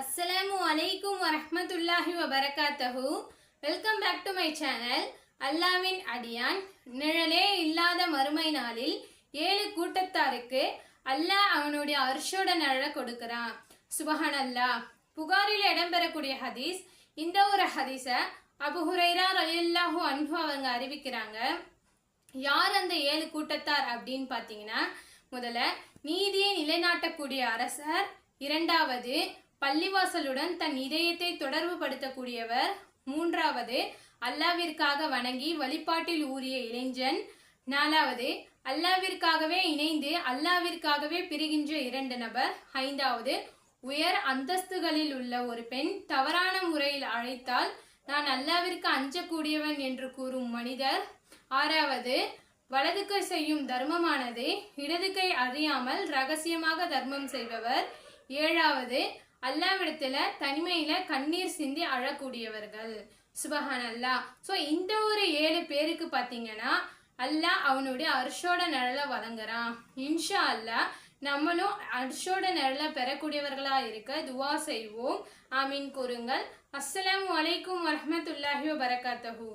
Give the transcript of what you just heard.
அஸ்ஸலாமு அலைக்கும் வரஹ்மத்துல்லாஹி வபரகாத்தஹு. Welcome back to my channel. அல்லாவின் அடியான் நிழலே இல்லாத மறுமை நாளில் ஏழு கூட்டத்தாருக்கு அல்லாஹ் அவனுடைய அர்ஷோட நிழலை கொடுக்கிறான். சுபஹன் அல்லாஹ் புகாரில் இடம்பெறக்கூடிய ஹதீஸ் இந்த ஒரு ஹதீஸை அபு ஹுரைரா ரலியல்லாஹு அன்பு அவங்க அறிவிக்கிறாங்க. யார் அந்த ஏழு கூட்டத்தார் அப்படின்னு பார்த்தீங்கன்னா முதல்ல நீதியை நிலைநாட்டக்கூடிய அரசர் இரண்டாவது பள்ளிவாசலுடன் தன் இதயத்தை தொடர்பு படுத்தக்கூடியவர் மூன்றாவது அல்லாவிற்காக வணங்கி வழிபாட்டில் ஊறிய இளைஞன். நாலாவது அல்லாவிற்காகவே இணைந்து அல்லாவிற்காகவே பிரிகின்ற இரண்டு நபர். ஐந்தாவது உயர் அந்தஸ்துகளில் உள்ள ஒரு பெண் தவறான முறையில் அழைத்தால் நான் அல்லாவிற்கு அஞ்சக்கூடியவன் என்று கூறும் மனிதர். ஆறாவது வலது கை செய்யும் தர்மமானது இடது கை அறியாமல் ரகசியமாக தர்மம் செய்பவர். ஏழாவது அல்லாவிடத்துல தனிமையில கண்ணீர் சிந்தி அழக்கூடியவர்கள். சுபஹான் அல்லாஹ் ஸோ இந்த ஒரு ஏழு பேருக்கு பார்த்தீங்கன்னா அல்லாஹ் அவனுடைய அர்ஷோட நிழலை வழங்குறான். இன்ஷா அல்லாஹ் நம்மளும் அர்ஷோட நிழலை பெறக்கூடியவர்களா இருக்க துவா செய்வோம். ஆமீன் கூறுங்கள். அஸ்ஸலாம் அலைக்கும் வரமத்துல்லாஹி வரகாத்தஹூ